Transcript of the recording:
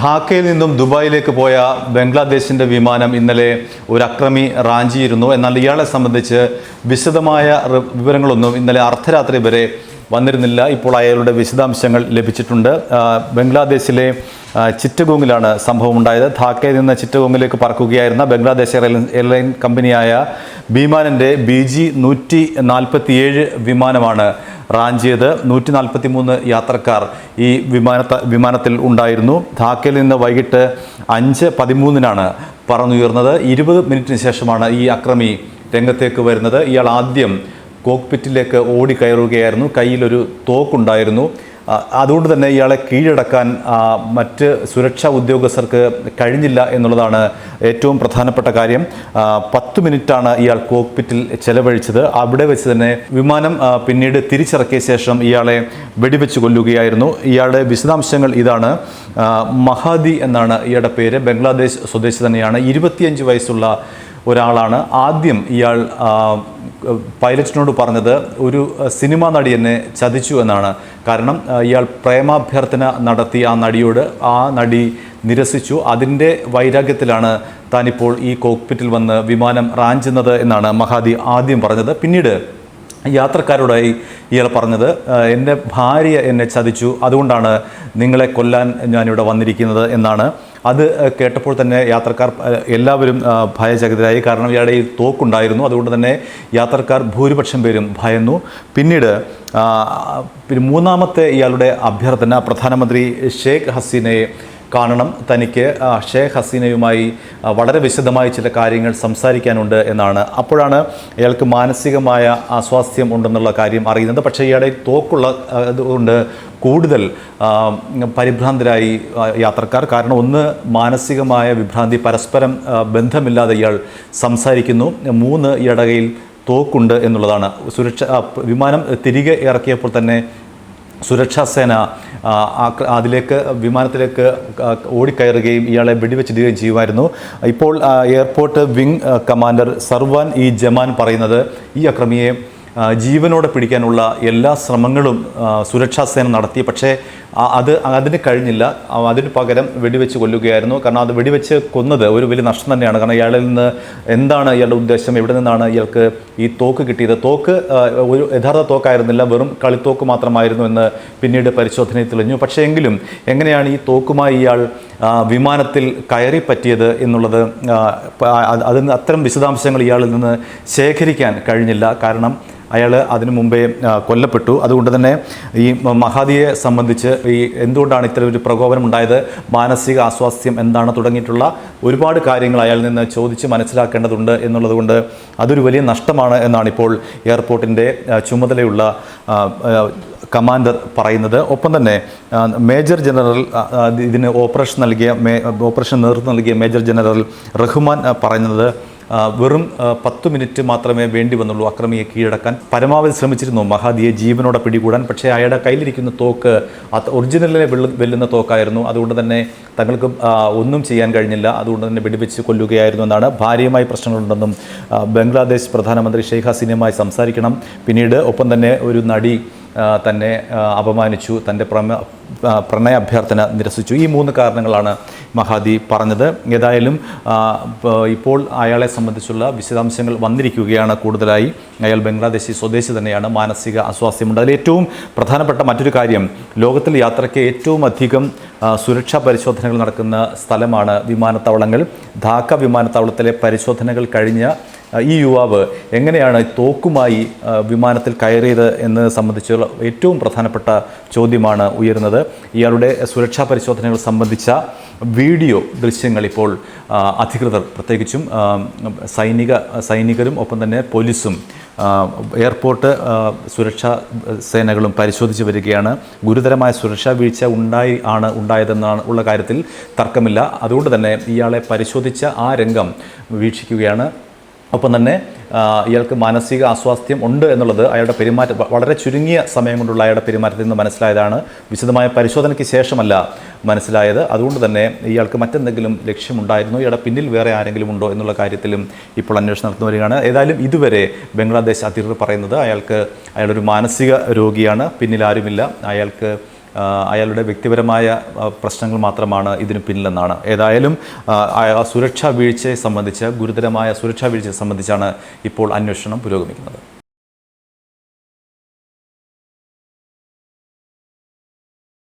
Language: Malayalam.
ധാക്കയിൽ നിന്നും ദുബായിലേക്ക് പോയ ബംഗ്ലാദേശിന്റെ വിമാനം ഇന്നലെ ഒരു അക്രമി റാഞ്ചിയിരുന്നു. എന്നാൽ ഇയാളെ സംബന്ധിച്ച് വിശദമായ വിവരങ്ങളൊന്നും ഇന്നലെ അർദ്ധരാത്രി വരെ വന്നിരുന്നില്ല. ഇപ്പോൾ അയാളുടെ വിശദാംശങ്ങൾ ലഭിച്ചിട്ടുണ്ട്. ബംഗ്ലാദേശിലെ ചിറ്റഗോങ്ങിലാണ് സംഭവം ഉണ്ടായത് ധാക്കയിൽ നിന്ന് ചിറ്റഗോങ്ങിലേക്ക് പറക്കുകയായിരുന്ന ബംഗ്ലാദേശ് എയർലൈൻ കമ്പനിയായ ബീമാനിന്റെ ബി ജി നൂറ്റി നാൽപ്പത്തിയേഴ് വിമാനമാണ് റാഞ്ചിയത്. നൂറ്റി നാൽപ്പത്തി മൂന്ന് യാത്രക്കാർ ഈ വിമാനത്ത വിമാനത്തിൽ ഉണ്ടായിരുന്നു. ധാക്കയിൽ നിന്ന് വൈകിട്ട് അഞ്ച് പതിമൂന്നിനാണ് പറന്നുയർന്നത്. ഇരുപത് മിനിറ്റിന് ശേഷമാണ് ഈ അക്രമി രംഗത്തേക്ക് വരുന്നത്. ഇയാൾ ആദ്യം കോക്പിറ്റിലേക്ക് ഓടിക്കയറുകയായിരുന്നു. കയ്യിലൊരു തോക്കുണ്ടായിരുന്നു. അതുകൊണ്ട് തന്നെ ഇയാളെ കീഴടക്കാൻ മറ്റ് സുരക്ഷാ ഉദ്യോഗസ്ഥർക്ക് കഴിഞ്ഞില്ല എന്നുള്ളതാണ് ഏറ്റവും പ്രധാനപ്പെട്ട കാര്യം. പത്ത് മിനിറ്റാണ് ഇയാൾ കോക്പിറ്റിൽ ചെലവഴിച്ചത്. അവിടെ വെച്ച് തന്നെ വിമാനം പിന്നീട് തിരിച്ചിറക്കിയ ശേഷം ഇയാളെ വെടിവെച്ച് കൊല്ലുകയായിരുന്നു. ഇയാളുടെ വിശദാംശങ്ങൾ ഇതാണ്. മഹാദി എന്നാണ് ഇയാളുടെ പേര്. ബംഗ്ലാദേശ് സ്വദേശി തന്നെയാണ്. ഇരുപത്തിയഞ്ച് വയസ്സുള്ള ഒരാളാണ്. ആദ്യം ഇയാൾ പൈലറ്റിനോട് പറഞ്ഞത് ഒരു സിനിമാ നടി എന്നെ ചതിച്ചു എന്നാണ്. കാരണം ഇയാൾ പ്രേമാഭ്യർത്ഥന നടത്തി ആ നടിയോട് ആ നടി നിരസിച്ചു. അതിന്റെ വൈരാഗ്യത്തിലാണ് താനിപ്പോൾ ഈ കോക്പിറ്റിൽ വന്ന് വിമാനം റാഞ്ചുന്നത് എന്നാണ് മഹാദി ആദ്യം പറഞ്ഞത്. പിന്നീട് യാത്രക്കാരോടായി ഇയാൾ പറഞ്ഞത് "ആ, എന്റെ ഭാര്യ എന്നെ ചതിച്ചു. അതുകൊണ്ടാണ് നിങ്ങളെ കൊല്ലാൻ ഞാനിവിടെ വന്നിരിക്കുന്നത് എന്നാണ്. അത് കേട്ടപ്പോൾ തന്നെ യാത്രക്കാർ എല്ലാവരും ഭയചകിതരായി. കാരണം ഇയാളുടെ ഈ തോക്കുണ്ടായിരുന്നു. അതുകൊണ്ട് തന്നെ യാത്രക്കാർ ഭൂരിപക്ഷം പേരും ഭയന്നു. പിന്നീട് പിന്നെ മൂന്നാമത്തെ ഇയാളുടെ അഭ്യർത്ഥന പ്രധാനമന്ത്രി ഷേഖ് ഹസീനയെ കാണണം. തനിക്ക് ഷേഖ് ഹസീനയുമായി വളരെ വിശദമായി ചില കാര്യങ്ങൾ സംസാരിക്കാനുണ്ട് എന്നാണ്. അപ്പോഴാണ് അയാൾക്ക് മാനസികമായ അസ്വാസ്ഥ്യം ഉണ്ടെന്നുള്ള കാര്യം അറിയുന്നത്. പക്ഷേ ഇയാളെ തോക്കുള്ള ആ, അതുകൊണ്ട് കൂടുതൽ പരിഭ്രാന്തരായി യാത്രക്കാർ. കാരണം ഒന്ന് മാനസികമായ വിഭ്രാന്തി പരസ്പരം ബന്ധമില്ലാതെ ഇയാൾ സംസാരിക്കുന്നു. മൂന്ന് ഇടകയിൽ തോക്കുണ്ട് എന്നുള്ളതാണ്. സുരക്ഷ വിമാനം തിരികെ ഇറക്കിയപ്പോൾ തന്നെ സുരക്ഷാ സേന അതിലേക്ക് വിമാനത്തിലേക്ക് ഓടിക്കയറുകയും ഇയാളെ വെടിവെച്ചിടുകയും ചെയ്യുമായിരുന്നു. ഇപ്പോൾ എയർപോർട്ട് വിംഗ് കമാൻഡർ സർവാൻ ഇ ജമാൻ പറയുന്നത് ഈ അക്രമിയെ ജീവനോടെ പിടിക്കാനുള്ള എല്ലാ ശ്രമങ്ങളും സുരക്ഷാ സേന നടത്തി പക്ഷേ അത് അതിന് കഴിഞ്ഞില്ല. അതിന് പകരം വെടിവെച്ച് കൊല്ലുകയായിരുന്നു. കാരണം അത് വെടിവെച്ച് കൊന്നത് ഒരു വലിയ നഷ്ടം തന്നെയാണ്. കാരണം ഇയാളിൽ നിന്ന് എന്താണ് ഇയാളുടെ ഉദ്ദേശം? എവിടെ നിന്നാണ് ഇയാൾക്ക് ഈ തോക്ക് കിട്ടിയത്? തോക്ക് ഒരു യഥാർത്ഥ തോക്കായിരുന്നില്ല. വെറും കളിത്തോക്ക് മാത്രമായിരുന്നു എന്ന് പിന്നീട് പരിശോധനയിൽ തെളിഞ്ഞു. പക്ഷേ എങ്കിലും എങ്ങനെയാണ് ഈ തോക്കുമായി ഇയാൾ വിമാനത്തിൽ കയറി പറ്റിയത് എന്നുള്ളത് അതിന് അത്തരം വിശദാംശങ്ങൾ ഇയാളിൽ നിന്ന് ശേഖരിക്കാൻ കഴിഞ്ഞില്ല. കാരണം അയാൾ അതിനു മുമ്പേ കൊല്ലപ്പെട്ടു. അതുകൊണ്ട് തന്നെ ഈ മഹാദിയെ സംബന്ധിച്ച് ഈ എന്തുകൊണ്ടാണ് ഇത്തരം ഒരു പ്രകോപനം ഉണ്ടായത്? മാനസിക അസ്വാസ്ഥ്യം എന്താണ്? തുടങ്ങിയിട്ടുള്ള ഒരുപാട് കാര്യങ്ങൾ അയാൾ നിന്ന് ചോദിച്ച് മനസ്സിലാക്കേണ്ടതുണ്ട് എന്നുള്ളതുകൊണ്ട് അതൊരു വലിയ നഷ്ടമാണ് എന്നാണ് ഇപ്പോൾ എയർപോർട്ടിന്റെ ചുമതലയുള്ള കമാൻഡർ പറയുന്നത്. ഒപ്പം തന്നെ മേജർ ജനറൽ ഇതിന് ഓപ്പറേഷൻ നൽകിയ ഓപ്പറേഷൻ നേതൃത്വം നൽകിയ മേജർ ജനറൽ റഹ്മാൻ പറയുന്നത് വെറും പത്ത് മിനിറ്റ് മാത്രമേ വേണ്ടി വന്നുള്ളൂ അക്രമിയെ കീഴടക്കാൻ. പരമാവധി ശ്രമിച്ചിരുന്നു. മഹാദിയെ ജീവനോടെ പിടികൂടാൻ. പക്ഷേ അയാളുടെ കയ്യിലിരിക്കുന്ന തോക്ക് ഒറിജിനലിലെ വെല്ലുന്ന തോക്കായിരുന്നു. അതുകൊണ്ട് തന്നെ തങ്ങൾക്ക് ഒന്നും ചെയ്യാൻ കഴിഞ്ഞില്ല. അതുകൊണ്ട് തന്നെ വെടിവെച്ച് കൊല്ലുകയായിരുന്നു എന്നാണ് ഭാര്യയുമായി പ്രശ്നങ്ങളുണ്ടെന്നും ബംഗ്ലാദേശ് പ്രധാനമന്ത്രി ഷെയ്ഖ് ഹസീനയുമായി സംസാരിക്കണം. പിന്നീട് ഒപ്പം തന്നെ ഒരു നടി തന്നെ അപമാനിച്ചു തന്റെ പ്രമ പ്രണയ അഭ്യർത്ഥന നിരസിച്ചു. ഈ മൂന്ന് കാരണങ്ങളാണ് മഹാദി പറഞ്ഞത്. ഏതായാലും ഇപ്പോൾ അയാളെ സംബന്ധിച്ചുള്ള വിശദാംശങ്ങൾ വന്നിരിക്കുകയാണ് കൂടുതലായി. അയാൾ ബംഗ്ലാദേശി സ്വദേശി തന്നെയാണ്. മാനസിക അസ്വാസ്ഥ്യമുണ്ട്. അതിൽ ഏറ്റവും പ്രധാനപ്പെട്ട മറ്റൊരു കാര്യം ലോകത്തിൽ യാത്രയ്ക്ക് ഏറ്റവും അധികം സുരക്ഷാ പരിശോധനകൾ നടക്കുന്ന സ്ഥലമാണ് വിമാനത്താവളങ്ങൾ. ധാക്ക വിമാനത്താവളത്തിലെ പരിശോധനകൾ കഴിഞ്ഞ ഈ യുവാവ് എങ്ങനെയാണ് തോക്കുമായി വിമാനത്തിൽ കയറിയത് എന്ന് സംബന്ധിച്ചുള്ള ഏറ്റവും പ്രധാനപ്പെട്ട ചോദ്യമാണ് ഉയരുന്നത്. ഇയാളുടെ സുരക്ഷാ പരിശോധനകൾ സംബന്ധിച്ച വീഡിയോ ദൃശ്യങ്ങൾ ഇപ്പോൾ അധികൃതർ പ്രത്യേകിച്ചും സൈനിക സൈനികരും ഒപ്പം തന്നെ പോലീസും എയർപോർട്ട് സുരക്ഷാ സേനകളും പരിശോധിച്ച് വരികയാണ്. ഗുരുതരമായ സുരക്ഷാ വീഴ്ച ഉണ്ടായി ആണ് ഉണ്ടായതെന്നാണ് ഉള്ള കാര്യത്തിൽ തർക്കമില്ല. അതുകൊണ്ട് തന്നെ ഇയാളെ പരിശോധിച്ച ആ രംഗം വീക്ഷിക്കുകയാണ്. ഒപ്പം തന്നെ ഇയാൾക്ക് മാനസിക അസ്വാസ്ഥ്യം ഉണ്ട് എന്നുള്ളത് അയാളുടെ പെരുമാറ്റം വളരെ ചുരുങ്ങിയ സമയം കൊണ്ടുള്ള അയാളുടെ പെരുമാറ്റത്തിൽ നിന്ന് മനസ്സിലായതാണ്. വിശദമായ പരിശോധനയ്ക്ക് ശേഷമല്ല മനസ്സിലായത്. അതുകൊണ്ട് തന്നെ ഇയാൾക്ക് മറ്റെന്തെങ്കിലും ലക്ഷ്യമുണ്ടായിരുന്നു? ഇയാളുടെ പിന്നിൽ വേറെ ആരെങ്കിലും ഉണ്ടോ എന്നുള്ള കാര്യത്തിലും ഇപ്പോൾ അന്വേഷണം നടന്നു വരികയാണ്. ഏതായാലും ഇതുവരെ ബംഗ്ലാദേശ് അധികൃതർ പറയുന്നത് അയാൾക്ക് അയാളൊരു മാനസിക രോഗിയാണ്. പിന്നിൽ ആരുമില്ല. അയാൾക്ക് അയാളുടെ വ്യക്തിപരമായ പ്രശ്നങ്ങൾ മാത്രമാണ് ഇതിന് പിന്നിലെന്നാണ്. ഏതായാലും സുരക്ഷാ വീഴ്ചയെ സംബന്ധിച്ച് ഗുരുതരമായ സുരക്ഷാ വീഴ്ചയെ സംബന്ധിച്ചാണ് ഇപ്പോൾ അന്വേഷണം പുരോഗമിക്കുന്നത്.